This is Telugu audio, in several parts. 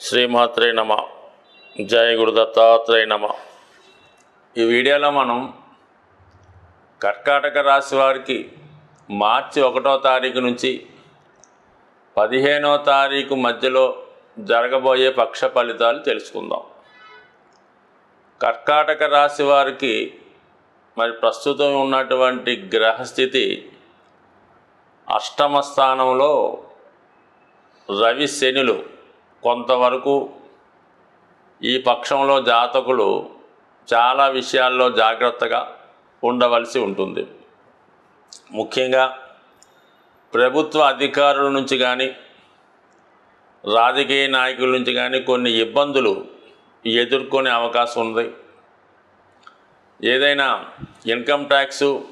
శ్రీమాత్రే నమ. జయ గురు దత్తాత్రేయ నమ. ఈ వీడియోలో మనం కర్కాటక రాశి వారికి మార్చి ఒకటో తారీఖు నుంచి పదిహేనో తారీఖు మధ్యలో జరగబోయే పక్ష ఫలితాలు తెలుసుకుందాం. కర్కాటక రాశి వారికి మరి ప్రస్తుతం ఉన్నటువంటి గ్రహస్థితి అష్టమ స్థానంలో రవి శనులు. కొంతవరకు ఈ పక్షంలో జాతకులు చాలా విషయాల్లో జాగ్రత్తగా ఉండవలసి ఉంటుంది. ముఖ్యంగా ప్రభుత్వ అధికారుల నుంచి కానీ రాజకీయ నాయకుల నుంచి కానీ కొన్ని ఇబ్బందులు ఎదుర్కొనే అవకాశం ఉంది. ఏదైనా income tax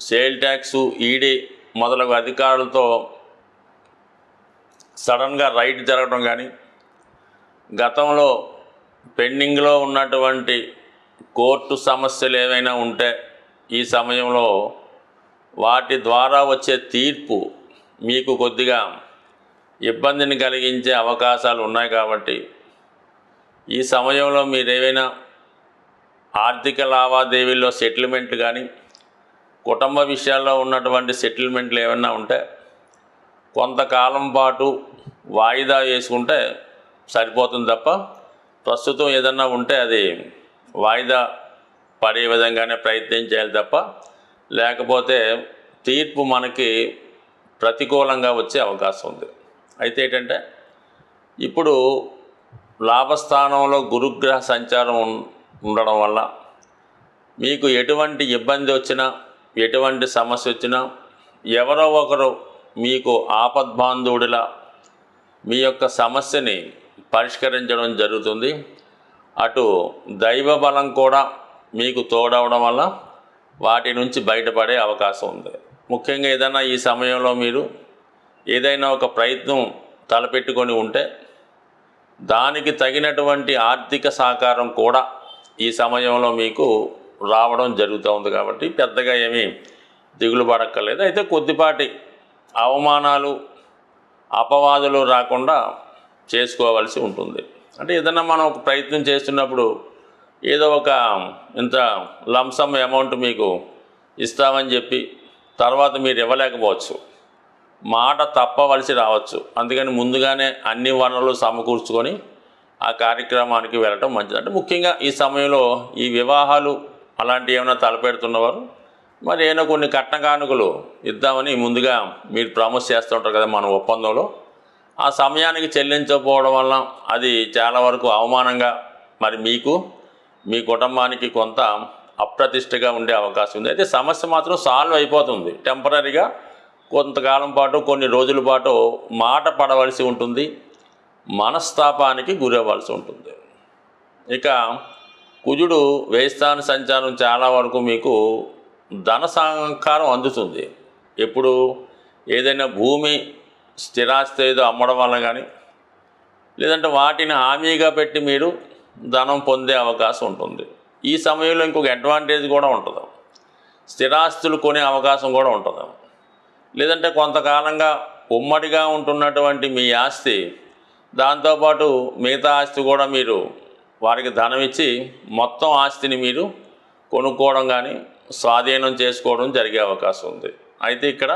sale tax ED మొదలగు అధికారులతో సడన్గా రైడ్ జరగడం కానీ గతంలో పెండింగ్లో ఉన్నటువంటి కోర్టు సమస్యలు ఏవైనా ఉంటే ఈ సమయంలో వాటి ద్వారా వచ్చే తీర్పు మీకు కొద్దిగా ఇబ్బందిని కలిగించే అవకాశాలు ఉన్నాయి కాబట్టి ఈ సమయంలో మీరు ఏవైనా ఆర్థిక లావాదేవీల్లో సెటిల్మెంట్ కానీ కుటుంబ విషయాల్లో ఉన్నటువంటి సెటిల్మెంట్లు ఏమైనా ఉంటే కొంతకాలం పాటు వాయిదా వేసుకుంటే సరిపోతుంది తప్ప ప్రస్తుతం ఏదన్నా ఉంటే అది వాయిదా పడే విధంగానే ప్రయత్నం చేయాలి తప్ప లేకపోతే తీర్పు మనకి ప్రతికూలంగా వచ్చే అవకాశం ఉంది. అయితే ఏంటంటే ఇప్పుడు లాభస్థానంలో గురుగ్రహ సంచారం ఉండడం వల్ల మీకు ఎటువంటి ఇబ్బంది వచ్చినా ఎటువంటి సమస్య వచ్చినా ఎవరో ఒకరు మీకు ఆపద్బాంధవుడిలా మీ యొక్క సమస్యని పరిష్కరించడం జరుగుతుంది. అటు దైవ బలం కూడా మీకు తోడవడం వల్ల వాటి నుంచి బయటపడే అవకాశం ఉంది. ముఖ్యంగా ఏదైనా ఈ సమయంలో మీరు ఏదైనా ఒక ప్రయత్నం తలపెట్టుకొని ఉంటే దానికి తగినటువంటి ఆర్థిక సహకారం కూడా ఈ సమయంలో మీకు రావడం జరుగుతూ ఉంది కాబట్టి పెద్దగా ఏమీ దిగులు పడక్కర్లేదు. అయితే కొద్దిపాటి అవమానాలు అపవాదులు రాకుండా చేసుకోవాల్సి ఉంటుంది. అంటే ఏదైనా మనం ఒక ప్రయత్నం చేస్తున్నప్పుడు ఏదో ఒక ఇంత లంసమ్ అమౌంట్ మీకు ఇస్తామని చెప్పి తర్వాత మీరు ఇవ్వలేకపోవచ్చు. మాట తప్పవలసి రావచ్చు. అందుకని ముందుగానే అన్ని వనరులు సమకూర్చుకొని ఆ కార్యక్రమానికి వెళ్ళటం మంచిది. అంటే ముఖ్యంగా ఈ సమయంలో ఈ వివాహాలు అలాంటివి ఏమైనా తలపెడుతున్నవారు? మరి ఏమైనా కొన్ని కట్న కానుకలు ఇద్దామని ముందుగా మీరు ప్రామిస్ చేస్తూ ఉంటారు కదా మన ఒప్పందంలో. ఆ సమయానికి చెల్లించకపోవడం వల్ల అది చాలా వరకు అవమానంగా మరి మీకు మీ కుటుంబానికి కొంత అప్రతిష్టగా ఉండే అవకాశం ఉంది. అయితే సమస్య మాత్రం సాల్వ్ అయిపోతుంది. టెంపరీగా కొంతకాలం పాటు కొన్ని రోజుల పాటు మాట పడవలసి ఉంటుంది. మనస్తాపానికి గురవ్వాల్సి ఉంటుంది. ఇక కుజుడు వేస్తాను సంచారం చాలా వరకు మీకు ధన సహకారం అందుతుంది. ఇప్పుడు ఏదైనా భూమి స్థిరాస్తి ఏదో అమ్మడం వల్ల కానీ లేదంటే వాటిని హామీగా పెట్టి మీరు ధనం పొందే అవకాశం ఉంటుంది. ఈ సమయంలో ఇంకొక అడ్వాంటేజ్ కూడా ఉంటుంది. స్థిరాస్తులు కొనే అవకాశం కూడా ఉంటుంది. లేదంటే కొంతకాలంగా ఉమ్మడిగా ఉంటున్నటువంటి మీ ఆస్తి దాంతోపాటు మిగతా ఆస్తి కూడా మీరు వారికి ధనం ఇచ్చి మొత్తం ఆస్తిని మీరు కొనుక్కోవడం కానీ స్వాధీనం చేసుకోవడం జరిగే అవకాశం ఉంది. అయితే ఇక్కడ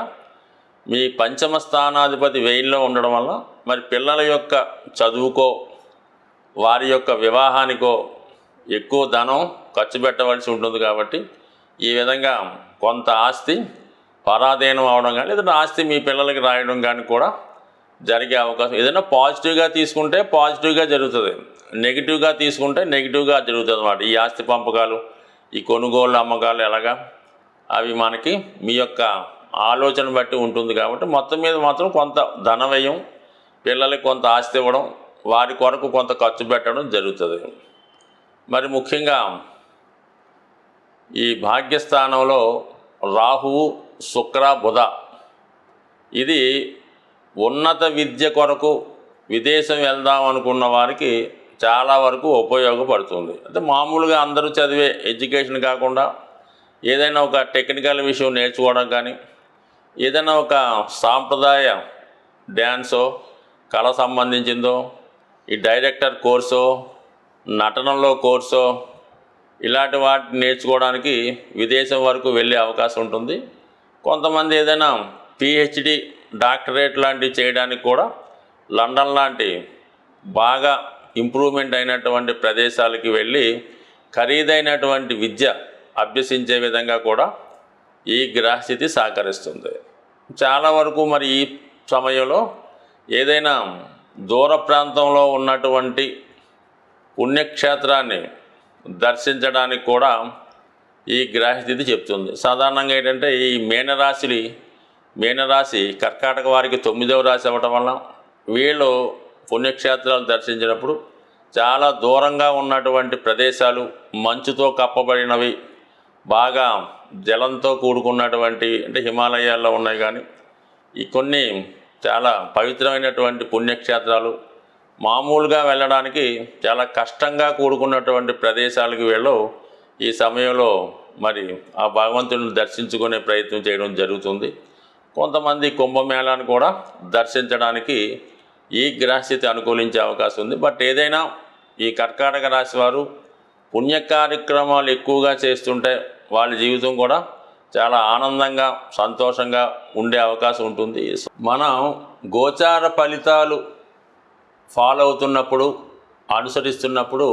మీ పంచమ స్థానాధిపతి వెయిల్లో ఉండడం వల్ల మరి పిల్లల యొక్క చదువుకో వారి యొక్క వివాహానికో ఎక్కువ ధనం ఖర్చు పెట్టవలసి ఉంటుంది కాబట్టి ఈ విధంగా కొంత ఆస్తి పరాధీనం అవడం కానీ లేదంటే ఆస్తి మీ పిల్లలకి రాయడం కానీ కూడా జరిగే అవకాశం. ఏదైనా పాజిటివ్గా తీసుకుంటే పాజిటివ్గా జరుగుతుంది. నెగిటివ్గా తీసుకుంటే నెగిటివ్గా జరుగుతుంది అన్నమాట ఈ ఆస్తి పంపకాలు. ఈ కొనుగోలు అమ్మకాలు ఎలాగా? అవి మనకి మీ యొక్క ఆలోచన బట్టి ఉంటుంది కాబట్టి మొత్తం మీద మాత్రం కొంత ధన వ్యయం పిల్లలకి కొంత ఆస్తి ఇవ్వడం వారి కొరకు కొంత ఖర్చు పెట్టడం జరుగుతుంది. మరి ముఖ్యంగా ఈ భాగ్యస్థానంలో రాహువు శుక్ర బుధ. ఇది ఉన్నత విద్య కొరకు విదేశం వెళ్దాం అనుకున్న వారికి చాలా వరకు ఉపయోగపడుతుంది. అంటే మామూలుగా అందరూ చదివే ఎడ్యుకేషన్ కాకుండా ఏదైనా ఒక టెక్నికల్ విషయం నేర్చుకోవడం కానీ ఏదైనా ఒక సాంప్రదాయ డ్యాన్సో కళ సంబంధించిందో ఈ డైరెక్టర్ కోర్సో నటనలో కోర్సో ఇలాంటి వాటిని నేర్చుకోవడానికి విదేశం వరకు వెళ్ళే అవకాశం ఉంటుంది. కొంతమంది ఏదైనా పిహెచ్డి డాక్టరేట్ లాంటివి చేయడానికి కూడా లండన్ లాంటి బాగా ఇంప్రూవ్మెంట్ అయినటువంటి ప్రదేశాలకి వెళ్ళి ఖరీదైనటువంటి విద్య అభ్యసించే విధంగా కూడా ఈ గ్రహస్థితి సహకరిస్తుంది. చాలా వరకు మరి ఈ సమయంలో ఏదైనా దూర ప్రాంతంలో ఉన్నటువంటి పుణ్యక్షేత్రాన్ని దర్శించడానికి కూడా ఈ గ్రహస్థితి చెప్తుంది. సాధారణంగా ఏంటంటే ఈ మీనరాశిని మీనరాశి కర్కాటక వారికి తొమ్మిదవ రాశి అవ్వటం వల్ల వీళ్ళు పుణ్యక్షేత్రాలు దర్శించినప్పుడు చాలా దూరంగా ఉన్నటువంటి ప్రదేశాలు మంచుతో కప్పబడినవి బాగా జలంతో కూడుకున్నటువంటి అంటే హిమాలయాల్లో ఉన్నాయి కానీ ఈ కొన్ని చాలా పవిత్రమైనటువంటి పుణ్యక్షేత్రాలు మామూలుగా వెళ్ళడానికి చాలా కష్టంగా కూడుకున్నటువంటి ప్రదేశాలకు వెళ్ళు ఈ సమయంలో మరి ఆ భగవంతుని దర్శించుకునే ప్రయత్నం చేయడం జరుగుతుంది. కొంతమంది కుంభమేళాన్ని కూడా దర్శించడానికి ఈ గ్రహస్థితి అనుకూలించే అవకాశం ఉంది. బట్ ఏదైనా ఈ కర్కాటక రాశి వారు పుణ్య కార్యక్రమాలు ఎక్కువగా చేస్తుంటే వాళ్ళ జీవితం కూడా చాలా ఆనందంగా సంతోషంగా ఉండే అవకాశం ఉంటుంది. మనం గోచార ఫలితాలు ఫాలో అవుతున్నప్పుడు అనుసరిస్తున్నప్పుడు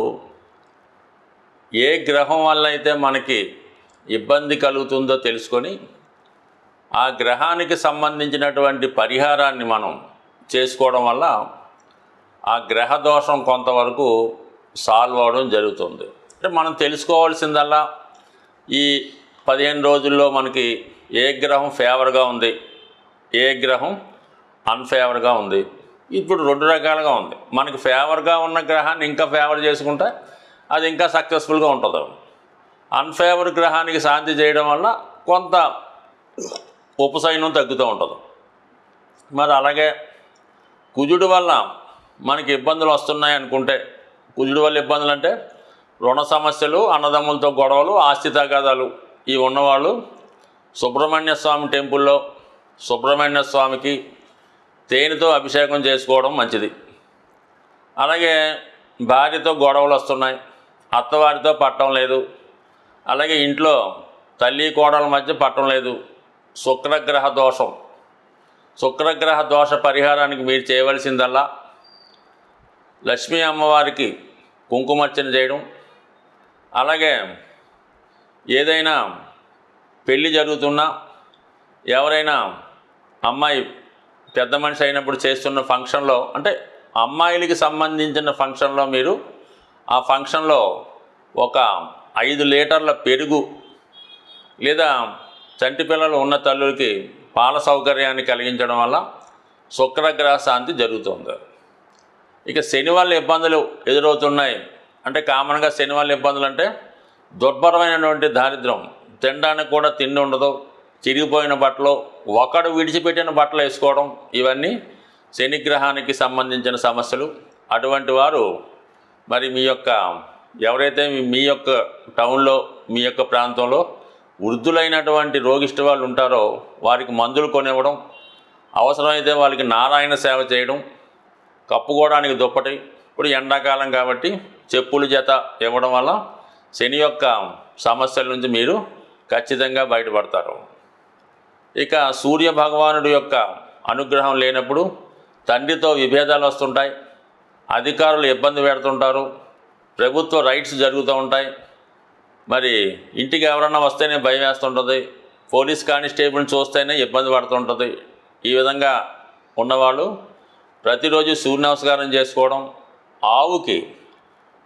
ఏ గ్రహం వల్ల అయితే మనకి ఇబ్బంది కలుగుతుందో తెలుసుకొని ఆ గ్రహానికి సంబంధించినటువంటి పరిహారాన్ని మనం చేసుకోవడం వల్ల ఆ గ్రహ దోషం కొంతవరకు సాల్వ్ అవడం జరుగుతుంది. అంటే మనం తెలుసుకోవాల్సిందల్లా ఈ పదిహేను రోజుల్లో మనకి ఏ గ్రహం ఫేవర్గా ఉంది ఏ గ్రహం అన్ఫేవర్గా ఉంది ఇప్పుడు రెండు రకాలుగా ఉంది. మనకి ఫేవర్గా ఉన్న గ్రహాన్ని ఇంకా ఫేవర్ చేసుకుంటే అది ఇంకా సక్సెస్ఫుల్గా ఉంటుంది. అన్ఫేవర్ గ్రహానికి శాంతి చేయడం వల్ల కొంత ఉపశయనం తగ్గుతూ ఉంటుంది. మరి అలాగే కుజుడు వల్ల మనకి ఇబ్బందులు వస్తున్నాయి అనుకుంటే కుజుడు వల్ల ఇబ్బందులు అంటే రుణ సమస్యలు అన్నదమ్ములతో గొడవలు ఆస్తి తగాదాలు ఇవి ఉన్నవాళ్ళు సుబ్రహ్మణ్య స్వామి టెంపుల్లో సుబ్రహ్మణ్య స్వామికి తేనెతో అభిషేకం చేసుకోవడం మంచిది. అలాగే భార్యతో గొడవలు వస్తున్నాయి అత్తవారితో పట్టం లేదు అలాగే ఇంట్లో తల్లి కోడల మధ్య పట్టం లేదు శుక్రగ్రహ దోషం. శుక్రగ్రహ దోష పరిహారానికి మీరు చేయవలసిందల్లా లక్ష్మీ అమ్మవారికి కుంకుమర్చన చేయడం. అలాగే ఏదైనా పెళ్ళి జరుగుతున్నా ఎవరైనా అమ్మాయి పెద్ద మనిషి అయినప్పుడు చేస్తున్న ఫంక్షన్లో అంటే అమ్మాయిలకి సంబంధించిన ఫంక్షన్లో మీరు ఆ ఫంక్షన్లో ఒక ఐదు లీటర్ల పెరుగు లేదా చంటి పిల్లలు ఉన్న తల్లులకి పాల సౌకర్యాన్ని కలిగించడం వల్ల శుక్రగ్రహ శాంతి జరుగుతుంది. ఇక శని వల్ల ఇబ్బందులు ఎదురవుతున్నాయి. అంటే కామన్గా శని వల్ల ఇబ్బందులు అంటే దుర్భరమైనటువంటి దారిద్ర్యం. తినడానికి కూడా తిండి ఉండదు. చిరిగిపోయిన బట్టలు ఒకడు విడిచిపెట్టిన బట్టలు వేసుకోవడం ఇవన్నీ శనిగ్రహానికి సంబంధించిన సమస్యలు. అటువంటి వారు మరి మీ యొక్క ఎవరైతే మీ- మీ యొక్క టౌన్లో మీ యొక్క ప్రాంతంలో వృద్ధులైనటువంటి రోగిష్టి వాళ్ళు ఉంటారో వారికి మందులు కొనివ్వడం అవసరమైతే వాళ్ళకి నారాయణ సేవ చేయడం కప్పుకోవడానికి దుప్పటి ఇప్పుడు ఎండాకాలం కాబట్టి చెప్పుల జత ఇవ్వడం వల్ల శని యొక్క సమస్యల నుంచి మీరు ఖచ్చితంగా బయటపడతారు. ఇక సూర్య భగవానుడి యొక్క అనుగ్రహం లేనప్పుడు తండ్రితో విభేదాలు వస్తుంటాయి అధికారులు ఇబ్బంది పెడుతుంటారు ప్రభుత్వ రైట్స్ జరుగుతూ ఉంటాయి మరి ఇంటికి ఎవరన్నా వస్తేనే భయం వేస్తుంటుంది. పోలీస్ కానిస్టేబుల్ని చూస్తేనే ఇబ్బంది పడుతుంటుంది. ఈ విధంగా ఉన్నవాళ్ళు ప్రతిరోజు సూర్య నమస్కారం చేసుకోవడం ఆవుకి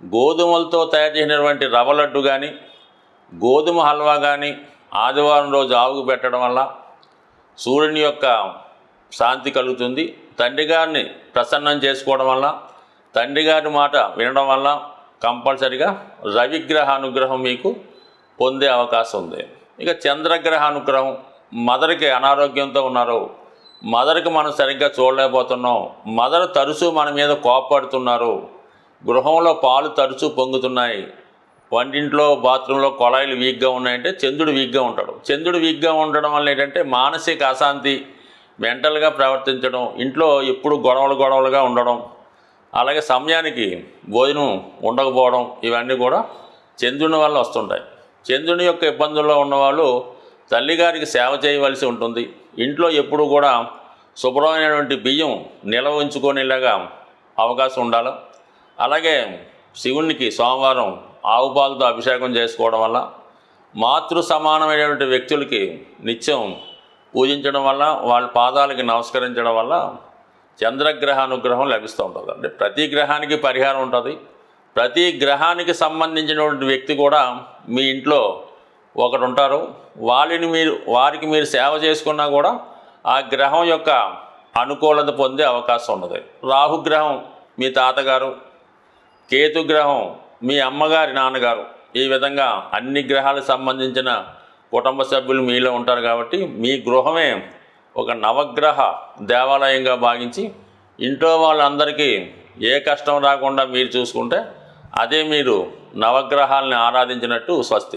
గోధుమలతో తయారు చేసినటువంటి రవ్వ లడ్డు కానీ గోధుమ హల్వా కానీ ఆదివారం రోజు ఆవుకు పెట్టడం వల్ల సూర్యుని యొక్క శాంతి కలుగుతుంది. తండ్రి గారిని ప్రసన్నం చేసుకోవడం వల్ల తండ్రి గారి మాట వినడం వల్ల కంపల్సరిగా రవిగ్రహ అనుగ్రహం మీకు పొందే అవకాశం ఉంది. ఇక చంద్రగ్రహ అనుగ్రహం మదర్కి అనారోగ్యంతో ఉన్నారు. మదర్కి మనం సరిగ్గా చూడలేకపోతున్నాం. మదర్ తరచూ మన మీద కోపడుతున్నారు. గృహంలో పాలు తరచూ పొంగుతున్నాయి. వంటింట్లో బాత్రూంలో కొళాయిలు వీక్గా ఉన్నాయంటే చంద్రుడు వీక్గా ఉంటాడు. చంద్రుడు వీక్గా ఉండడం వల్ల ఏంటంటే మానసిక అశాంతి మెంటల్గా ప్రవర్తించడం ఇంట్లో ఎప్పుడు గొడవలు గొడవలుగా ఉండడం అలాగే సమయానికి భోజనం ఉండకపోవడం ఇవన్నీ కూడా చంద్రుని వల్ల వస్తుంటాయి. చంద్రుని యొక్క ఇబ్బందుల్లో ఉన్నవాళ్ళు తల్లిగారికి సేవ చేయవలసి ఉంటుంది. ఇంట్లో ఎప్పుడు కూడా శుభ్రమైనటువంటి బియ్యం నిల్వ ఉంచుకునేలాగా అవకాశం ఉండాలి. అలాగే శివునికి సోమవారం ఆవు పాలతో అభిషేకం చేసుకోవడం వల్ల మాతృ సమానమైనటువంటి వ్యక్తులకి నిత్యం పూజించడం వల్ల వాళ్ళ పాదాలకి నమస్కరించడం వల్ల చంద్రగ్రహానుగ్రహం లభిస్తూ ఉంటుంది అంటే ప్రతి గ్రహానికి పరిహారం ఉంటుంది. ప్రతి గ్రహానికి సంబంధించినటువంటి వ్యక్తి కూడా మీ ఇంట్లో ఒకరు ఉంటారు. వాళ్ళని మీరు వారికి మీరు సేవ చేసుకున్నా కూడా ఆ గ్రహం యొక్క అనుకూలత పొందే అవకాశం ఉన్నది. రాహుగ్రహం మీ తాతగారు కేతుగ్రహం మీ అమ్మగారి నాన్నగారు. ఈ విధంగా అన్ని గ్రహాలకు సంబంధించిన కుటుంబ సభ్యులు మీలో ఉంటారు కాబట్టి మీ గృహమే ఒక నవగ్రహ దేవాలయంగా భావించి ఇంట్లో వాళ్ళందరికీ ఏ కష్టం రాకుండా మీరు చూసుకుంటే అదే మీరు నవగ్రహాలని ఆరాధించినట్టు స్వస్తి.